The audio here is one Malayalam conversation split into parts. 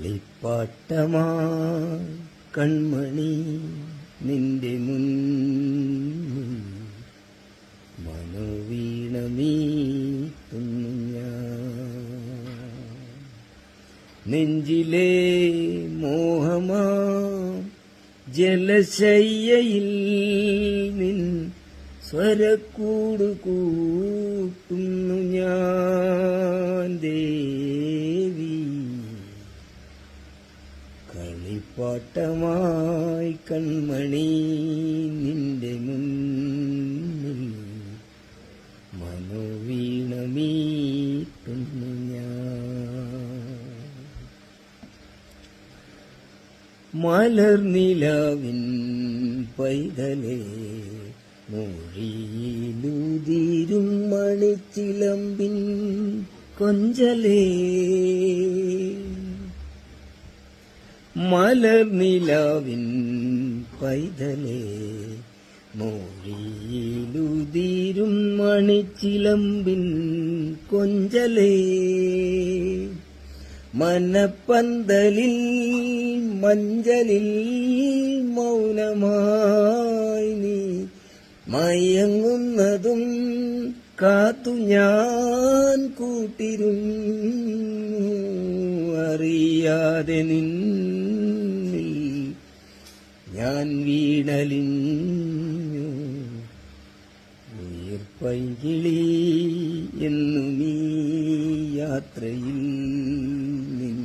കളിപ്പാട്ടമാ കൺമണി നിന്റെ മുൻ മനോവീണമീത്തുന്ന ഞാൻ. നെഞ്ചിലെ മോഹമാ ജലശയ്യയിൽ നിൻ സ്വരക്കൂട് കൂട്ടുന്നു ഞാൻ ദേവി കളിപ്പാട്ടമായി കൺമണി നിന്റെ മുന്നിൽ മനോവീണമീട്ടുന്നു ഞാൻ. മലർനിലാവിൻ പൈതലേ മൊഴിയിലുതിരും മണിച്ചിലമ്പിൻ കൊഞ്ചലേ മലർനിലാവിൻ പൈതലേ മൊഴിയിലുതിരും മണിച്ചിലമ്പിൻ കൊഞ്ചലേ. മനപ്പന്തലിൽ മഞ്ചലിൽ മൗനമായി നീ മയങ്ങുന്നതും കാത്തു ഞാൻ കൂട്ടിരുന്നു. അറിയാതെ നിന്നിൽ ഞാൻ വീണലിഞ്ഞു നീർപ്പൈകിളി എന്നു നീ യാത്രയിൽ നിൻ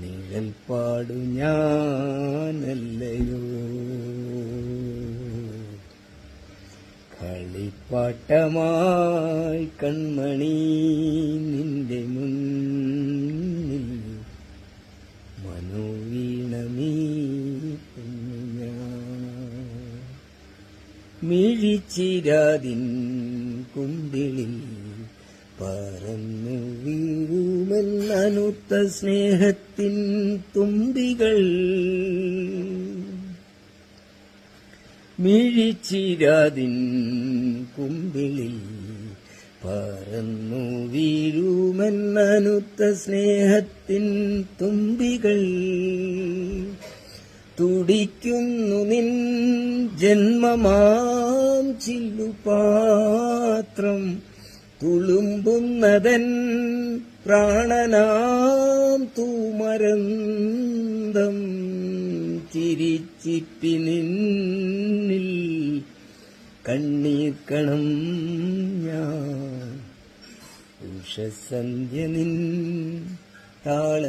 നിഴൽ പാടു ഞാനല്ലയോ? കളിപ്പാട്ടമായി കൺമണി നിന്റെ മുന്നിൽ മിഴിച്ചിരാതിൻ കുമ്പിളിൽ പറന്നു വീഴുമെന്നനുത്ത സ്നേഹത്തിൻ തുമ്പികൾ. മിഴിച്ചിരാതിൻ കുമ്പിളിൽ പറന്നു വീഴുമെന്നനുത്ത സ്നേഹത്തിൻ തുമ്പികൾ. തുടിക്കുന്നു നിൻ ജന്മമാം ചില്ലുപാത്രം. തുളുമ്പുന്നതൻ പ്രാണനാം തൂമരന്തം. ചിരിച്ചിപ്പി നിന്നിൽ കണ്ണീർക്കണം ഞാൻ. ഉഷസന്ധ്യ നിൻ താള